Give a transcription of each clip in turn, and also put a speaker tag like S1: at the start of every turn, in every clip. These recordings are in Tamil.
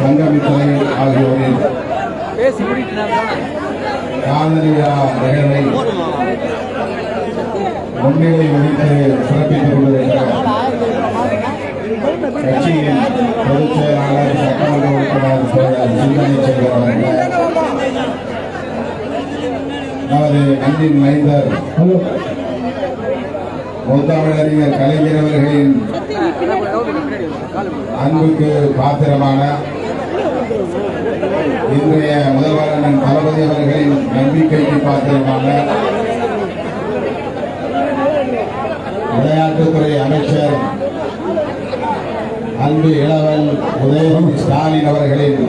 S1: தங்கமித்தலை ஆகியோரின்
S2: பேசி முடிக்கிறாங்க
S1: காதலி விழா நிகழ்வை முன்னிலை வகித்து சிறப்பித்துக் கொண்டிருக்கிற கட்சியின் பொதுச் செயலாளர் சட்டமன்ற உறுப்பினர் தோழர் சிந்தனை செல்வர் அவர்கள். நமது அன்பின் மைந்தர். முத்தமிழறிஞர் கலைஞர் அவர்களின் அன்புக்கு பாத்திரமான இன்றைய முதல்வர் அண்ணன் தளபதி அவர்களின் நம்பிக்கைக்கு பாத்திரமான விளையாட்டுத்துறை அமைச்சர் அன்பு இளவல் உதயம் ஸ்டாலின் அவர்களின்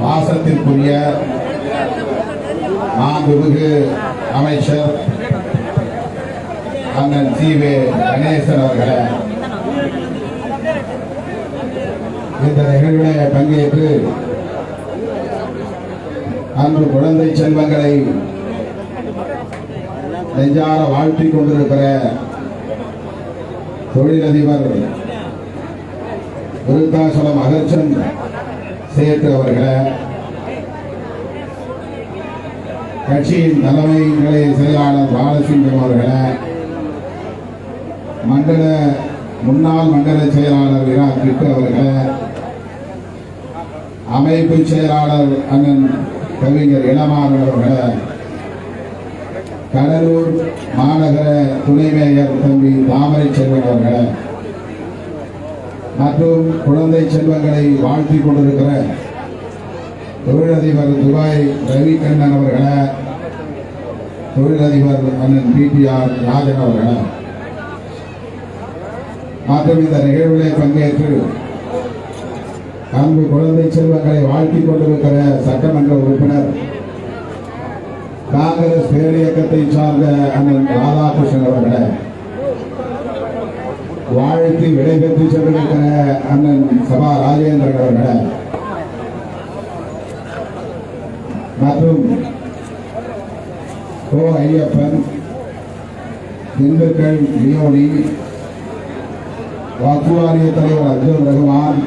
S1: பாசத்திற்குரிய மாண்புமிகு அமைச்சர் அண்ணன் சி வே கணேசன் அவர்களை. இந்த நிகழ்விலே பங்கேற்று அன்று குழந்தை செல்வங்களை நெஞ்சார வாழ்த்திக் கொண்டிருக்கிற தொழிலதிபர் விருத்தாசலம் அகர்ச்சன் சேட்டு அவர்களை. கட்சியின் தலைமைகளை செயலாளர் பாலசிங்கம் அவர்களை. மண்டல முன்னாள் மண்டல செயலாளர் இரா கிட்டு அவர்களை. அமைப்பு செயலாளர் அண்ணன் கவிஞர் இளமாறன் அவர்களை. கடலூர் மாநகர துணை மேயர் தம்பி தாமரை செல்வன் அவர்களை. மற்றும் குழந்தை செல்வங்களை வாழ்த்திக் கொண்டிருக்கிற தொழிலதிபர் துபாய் ரவிகண்ணன் அவர்களை. தொழிலதிபர் அண்ணன் பிடிஆர் ராஜன் அவர்களை. மற்றும் இந்த நிகழ்விலே பங்கேற்று அன்பு குழந்தை செல்வங்களை வாழ்த்திக் கொண்டிருக்கிற சட்டமன்ற உறுப்பினர் காங்கிரஸ் பேரியக்கத்தை சார்ந்த அண்ணன் ராதாகிருஷ்ணன் அவர்களை வாழ்த்தி விடைபெற்று சென்றிருக்கிற அண்ணன் சபா ராஜேந்திரன் அவர்களை மற்றும் கோ ஐயப்பன் திண்டுக்கல் லியோனி வாக்குவாரிய தலைவர் அர்ஜுன் ரகுமான்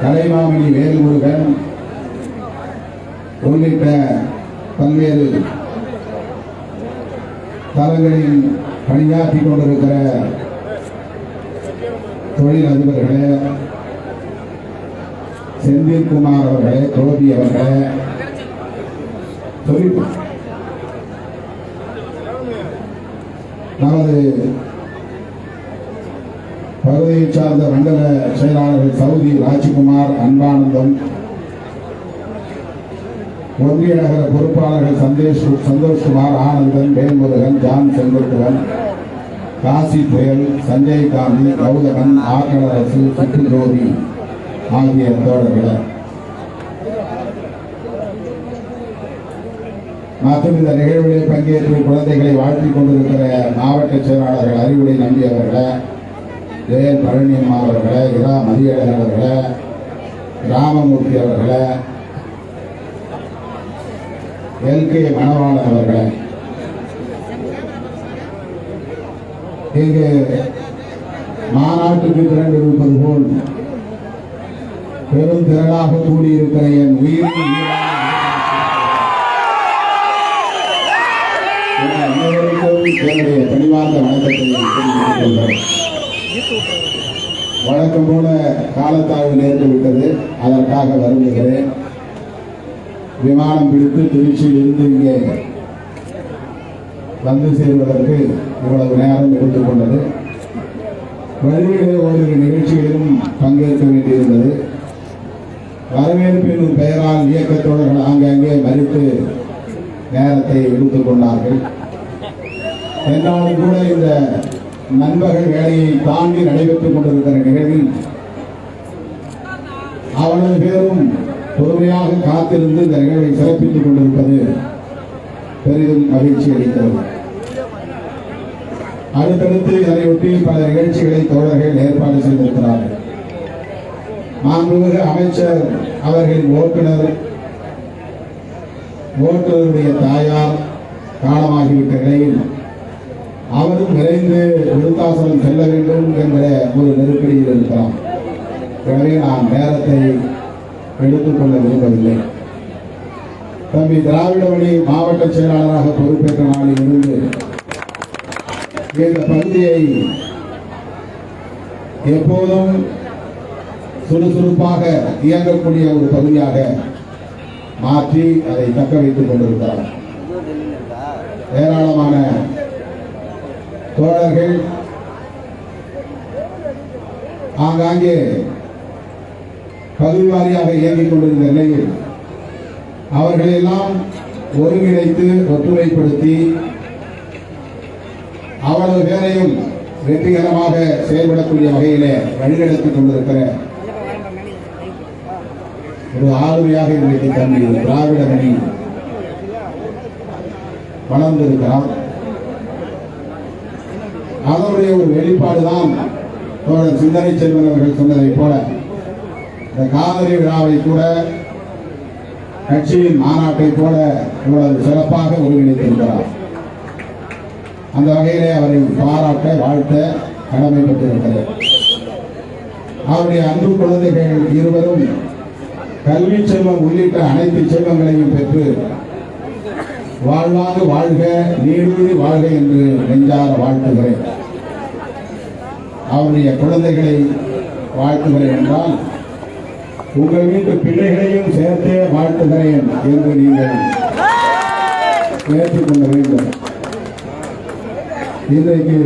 S1: கலைமாமணி வேல்முருகன் உள்ளிட்ட பல்வேறு தலங்களில் பணியாற்றிக் கொண்டிருக்கிற தொழில் அதிபர்களே செந்தில்குமார் அவர்களே கோபி அவர்களே தொழில் நமது பகுதியை சார்ந்த மண்டல செயலாளர்கள் சவுதி ராஜ்குமார் அன்பானந்தம் ஒன்றிய நகர பொறுப்பாளர்கள் சந்தேஷ் சந்தோஷ்குமார் ஆனந்தன் வேல்முருகன் ஜான் செங்குட்டுவன் காசி புயல் சஞ்சய் காந்தி கௌதமன் ஆக்கடரசு சுற்றுஜோதி ஆகிய தோழர்கள். மற்றும் இந்த நிகழ்வுகளில் பங்கேற்று குழந்தைகளை வாழ்த்திக் கொண்டிருக்கிற மாவட்ட செயலாளர்கள் அறிவுரை நம்பியவர்களை ஏ பழனியம்மா அவர்களை இரா மதியழகன் அவர்களை ராமமூர்த்தி அவர்களை எல் கே மணவாளன் அவர்களை இங்கு மாநாட்டுக்கு திரண்டிருப்பது போல் பெரும் திரளாக கூடியிருக்கிற என் உயிர் அனைவருக்கும் என்னுடைய பணிவார்ந்த வணக்கத்தை தெரிவித்துக் கொள்கிறேன். வழக்கம் போல காலத்தாழ்வு நேர்ந்து விட்டது. அதற்காக வருந்துகிறேன் விமானம் பிடித்து திருச்சியில் இருந்து இங்கே வந்து சேர்வதற்கு இவ்வளவு நேரம் எடுத்துக்கொண்டது வழியிலே ஓரிரு நிகழ்ச்சிகளிலும் பங்கேற்க வேண்டியிருந்தது. வரவேற்பு என்னும் பெயரால் இயக்கத்தோழர்கள் ஆங்காங்கே மறித்து நேரத்தை எடுத்துக்கொண்டார்கள் என்றாலும் கூட இந்த நண்பர்கள் வேலையை தாண்டி நடைபெற்றுக் கொண்டிருக்கிற நிகழ்வில் அவ்வளவு பேரும் பொறுமையாக காத்திருந்து இந்த நிகழ்வை சிறப்பித்துக் கொண்டிருப்பது பெரிதும் மகிழ்ச்சி அளிக்கிறது. அடுத்தடுத்து இதனையொட்டி பல நிகழ்ச்சிகளை தோழர்கள் ஏற்பாடு செய்திருக்கிறார்கள். மாண்புமிகு அமைச்சர் அவர்களின் ஓட்டுநர் ஓட்டுநருடைய தாயார் காலமாகிவிட்ட நிலையில் அவரும் விரைந்து விருத்தாசலம் செல்ல வேண்டும் என்ற ஒரு நெருக்கடியில் இருக்கிறார். எனவே நான் நேரத்தை எடுத்துக்கொள்ள விரும்பவில்லை. தம்பி திராவிடமணி மாவட்ட செயலாளராக பொறுப்பேற்ற நாளில் இருந்து இந்த பகுதியை எப்போதும் சுறுசுறுப்பாக இயங்கக்கூடிய ஒரு பகுதியாக மாற்றி அதை தக்க வைத்துக் கொண்டிருக்கிறார். ஏராளமான தோழர்கள் ஆங்காங்கே பகுதி வாரியாக இயங்கிக் கொண்டிருந்த நிலையில் அவர்களெல்லாம் ஒருங்கிணைத்து ஒத்துழைப்படுத்தி அவ்வளவு பேரையும் வெற்றிகரமாக செயல்படக்கூடிய வகையிலே வழிநடத்திக் கொண்டிருக்கிற ஒரு ஆளுமையாக இன்றைக்கு தம்பி திராவிட மணி வளர்ந்திருக்கிறான் அதனுடைய ஒரு வெளிப்பாடுதான் தோழர் சிந்தனை செல்வன் அவர்கள் சொன்னதைப் போல இந்த காவிரி விழாவை கூட கட்சியின் மாநாட்டை போல இவ்வளவு சிறப்பாக ஒருங்கிணைத்திருக்கிறார். அந்த வகையிலே அவரை பாராட்ட வாழ்த்த கடமைப்பட்டிருக்கிறது அவருடைய அன்பு குழந்தைகள் இருவரும் கல்வி செல்வம் உள்ளிட்ட அனைத்து செல்வங்களையும் பெற்று வாழ்வாங்கு வாழ்க நீடூழி வாழ்க என்று நெஞ்சார வாழ்த்துகிறேன். அவருடைய குழந்தைகளை வாழ்த்துகிறேன் என்றால் உங்கள் வீட்டு பிள்ளைகளையும் சேர்த்தே வாழ்த்துகிறேன் என்று நீங்கள் ஏற்றுக்கொள்ள வேண்டும். இன்றைக்கு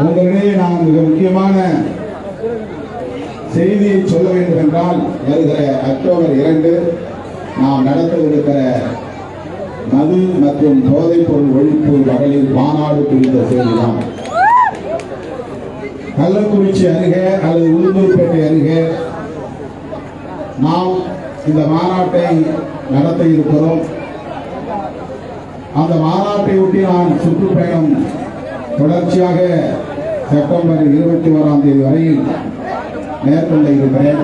S1: உங்களிடையே நான் மிக முக்கியமான செய்தியை சொல்ல வேண்டும் என்றால் வருகிற அக்டோபர் இரண்டு நாம் நடத்தவிருக்கிற மது மற்றும் போதைப் பொருள் ஒழிப்பு மகளிர் மாநாடு குறித்த செய்திதான். கள்ளக்குறிச்சி அருகே அல்லது உளுந்தூர்பேட்டை அருகே நாம் இந்த மாநாட்டை நடத்த இருக்கிறோம். அந்த மாநாட்டை ஒட்டி நான் சுற்றுப்பயணம் தொடர்ச்சியாக செப்டம்பர் இருபத்தி ஓராம் தேதி வரையில் மேற்கொள்ள இருக்கிறேன்.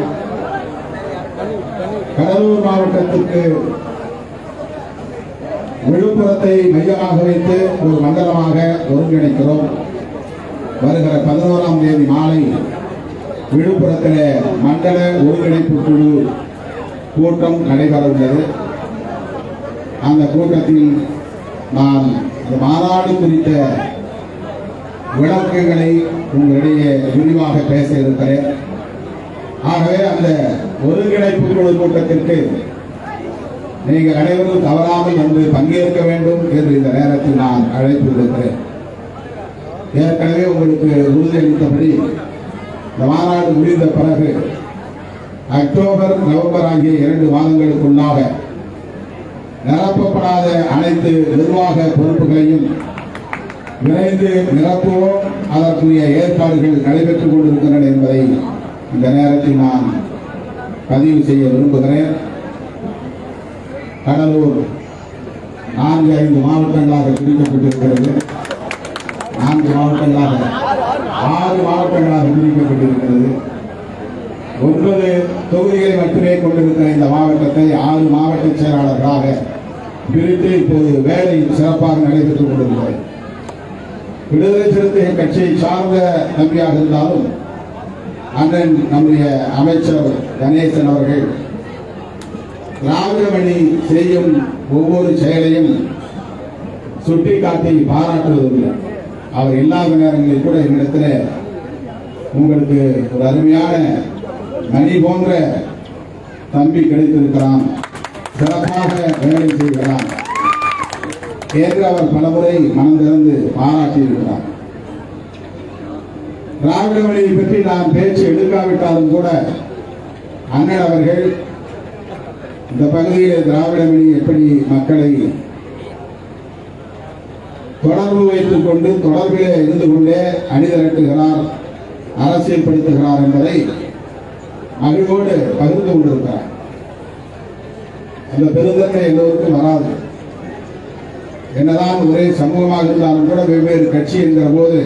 S1: கடலூர் மாவட்டத்திற்கு விழுப்புரத்தை மையமாக வைத்து ஒரு மண்டலமாக ஒருங்கிணைக்கிறோம். வருகிற பதினோராம் தேதி மாலை விழுப்புரத்தில் மண்டல ஒருங்கிணைப்பு குழு கூட்டம் நடைபெற உள்ளது. அந்த கூட்டத்தில் நான் இந்த மாநாடு குறித்த விளக்கங்களை உங்களிடையே விரிவாக பேச இருக்கிறேன். ஆகவே அந்த ஒருங்கிணைப்பு குழு கூட்டத்திற்கு நீங்கள் அனைவரும் தவறாமல் வந்து பங்கேற்க வேண்டும் என்று இந்த நேரத்தில் நான் அழைப்பு விடுக்கிறேன். ஏற்கனவே உங்களுக்கு உறுதியளித்தபடி இந்த மாநாடு முடிந்த பிறகு அக்டோபர் நவம்பர் ஆகிய இரண்டு மாதங்களுக்குள்ளாக நிரப்பப்படாத அனைத்து நிர்வாக பொறுப்புகளையும் விரைந்து நிரப்புவோம். அதற்குரிய ஏற்பாடுகள் நடைபெற்றுக் கொண்டிருக்கின்றன என்பதை இந்த நேரத்தில் நான் பதிவு செய்ய விரும்புகிறேன். கடலூர் நான்கு ஐந்து மாவட்டங்களாக பிரிக்கப்பட்டிருக்கிறது. நான்கு மாவட்டங்களாக ஆறு மாவட்டங்களாக பிரிக்கப்பட்டிருக்கிறது. ஒன்பது தொகுதிகளை மட்டுமே கொண்டிருக்கிற இந்த மாவட்டத்தை ஆறு மாவட்ட செயலாளர்களாக பிரித்து இப்போது வேலை சிறப்பாக நடைபெற்றுக் கொண்டிருக்கிறது. விடுதலை சிறுத்தை கட்சியை சார்ந்த தம்பியாக இருந்தாலும் அண்ணன் நம்முடைய அமைச்சர் கணேசன் அவர்கள் திராவிடமணி செய்யும் ஒவ்வொரு செயலையும் சுட்டிக்காட்டி பாராட்டுவதில்லை அவர் இல்லாத நேரங்களில் கூட என்னிடத்தில் உங்களுக்கு ஒரு அருமையான மணி போன்ற தம்பி கிடைத்திருக்கிறான். சிறப்பாக வேலை செய்கிறான். என்று அவர் பலமுறை மனம் திறந்து பாராட்டியிருக்கிறார். திராவிட மொழியை பற்றி நாம் பேச்சு எடுக்காவிட்டாலும் கூட அண்ணன் அவர்கள் இந்த பகுதியில் திராவிட மொழி எப்படி மக்களை தொடர்பு வைத்துக் கொண்டு தொடர்பிலே இருந்து கொண்டே அணிதிரட்டுகிறார் அரசியல்படுத்துகிறார் என்பதை மகிழ்வோடு பகிர்ந்து கொண்டிருக்கிறார். அந்த பெருந்தன்மை எல்லோருக்கும் வராது. என்னதான் ஒரே சமூகமாக இருந்தாலும் கூட வெவ்வேறு கட்சி என்கிற போது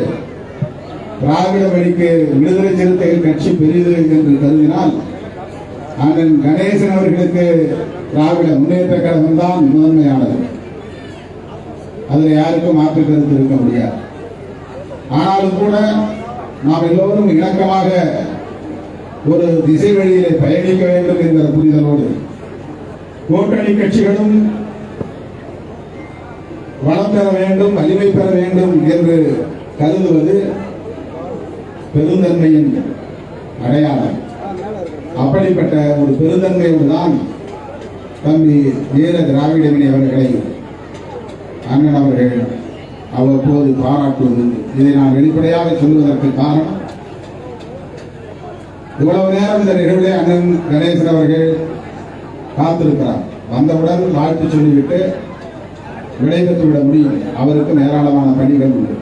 S1: திராவிட வழிக்கு விடுதலை சிறுத்தைகள் கட்சி பெரிது என்று கருதினால் அண்ணன் கணேசன் அவர்களுக்கு திராவிட முன்னேற்ற கழகம் தான் முதன்மையானது. அதில் யாருக்கும் மாற்று கருத்து இருக்க முடியாது. ஆனாலும் கூட நாம் எல்லோரும் இணக்கமாக ஒரு திசை வழியிலே பயணிக்க வேண்டும் என்கிற புரிதலோடு கூட்டணி கட்சிகளும் வளம் பெற வேண்டும் வலிமை பெற வேண்டும் என்று கருதுவது பெருந்தன்மையின் அடையாளம். அப்படிப்பட்ட ஒரு பெருந்தன்மையோடு தான் தம்பி வீர திராவிடமணி அவர்களை அண்ணன் அவர்கள் அவ்வப்போது பாராட்டுவது. இதை நான் வெளிப்படையாக சொல்வதற்கு காரணம் இவ்வளவு நேரம் இந்த நிகழ்விலே அண்ணன் கணேசன் அவர்கள் காத்திருக்கிறார். வந்தவுடன் வாழ்த்து சொல்லிவிட்டு விடைபெற்று விட முடியும். அவருக்கு ஏராளமான பணிகள் உண்டு.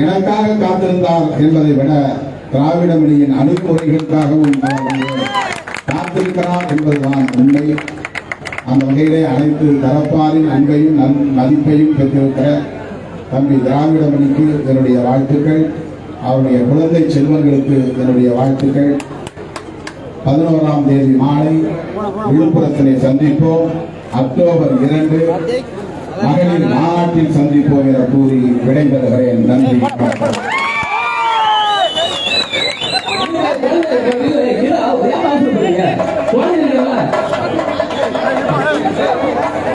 S1: எனக்காக காத்திருந்தார் என்பதை விட திராவிட மொழியின் அணுகுமுறைகளுக்காகவும் காத்திருக்கிறார் என்பதுதான் உண்மை. அந்த வகையிலே அனைத்து தரப்பாரின் அன்பையும் நன் மதிப்பையும் பெற்றிருக்கிற தம்பி திராவிட மணிக்கு என்னுடைய வாழ்த்துக்கள். அவருடைய குழந்தை செல்வங்களுக்கு என்னுடைய வாழ்த்துக்கள். பதினோராம் தேதி மாலை விழுப்புரத்திலே சந்திப்போம். அக்டோபர் இரண்டு மகளிர் மாநாட்டில் சந்திப்போம் என கூறி விடைபெறுகிறேன். நன்றி
S3: ஏமாற்று